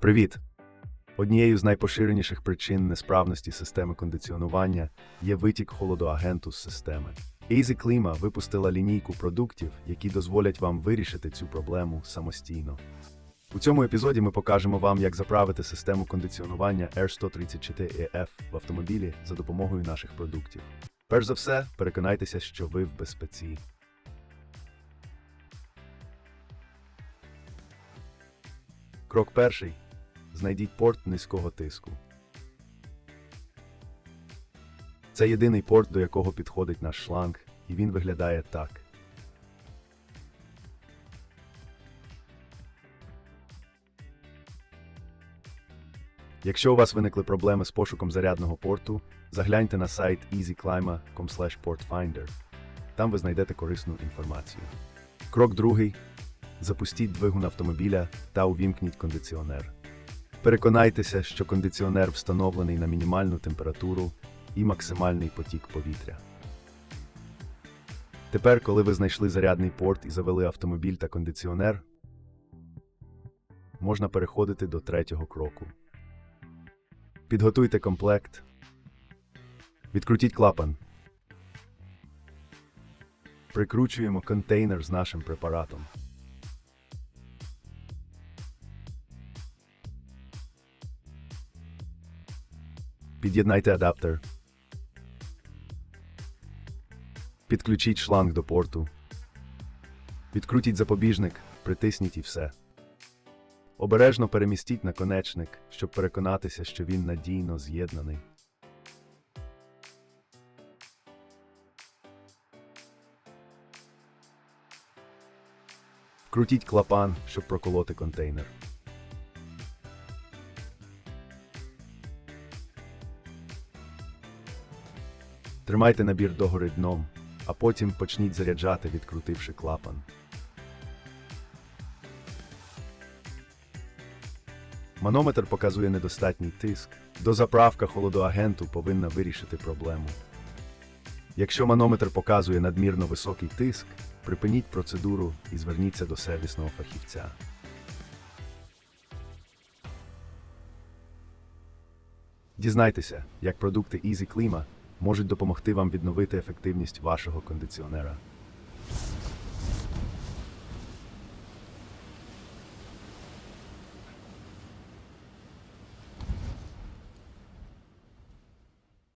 Привіт! Однією з найпоширеніших причин несправності системи кондиціонування є витік холодоагенту з системи. Easy Klima випустила лінійку продуктів, які дозволять вам вирішити цю проблему самостійно. У цьому епізоді ми покажемо вам, як заправити систему кондиціонування R134EF в автомобілі за допомогою наших продуктів. Перш за все, переконайтеся, що ви в безпеці. Крок перший. Знайдіть порт низького тиску. Це єдиний порт, до якого підходить наш шланг, і він виглядає так. Якщо у вас виникли проблеми з пошуком зарядного порту, загляньте на сайт easyclima.com portfinder. Там ви знайдете корисну інформацію. Крок другий. Запустіть двигун автомобіля та увімкніть кондиціонер. Переконайтеся, що кондиціонер встановлений на мінімальну температуру і максимальний потік повітря. Тепер, коли ви знайшли зарядний порт і завели автомобіль та кондиціонер, можна переходити до третього кроку. Підготуйте комплект. Відкрутіть клапан. Прикручуємо контейнер з нашим препаратом. Під'єднайте адаптер. Підключіть шланг до порту. Відкрутіть запобіжник, притисніть і все. Обережно перемістіть наконечник, щоб переконатися, що він надійно з'єднаний. Вкрутіть клапан, щоб проколоти контейнер. Тримайте набір догори дном, а потім почніть заряджати, відкрутивши клапан. Манометр показує недостатній тиск. Дозаправка холодоагенту повинна вирішити проблему. Якщо манометр показує надмірно високий тиск, припиніть процедуру і зверніться до сервісного фахівця. Дізнайтеся, як продукти Easy Klima можуть допомогти вам відновити ефективність вашого кондиціонера.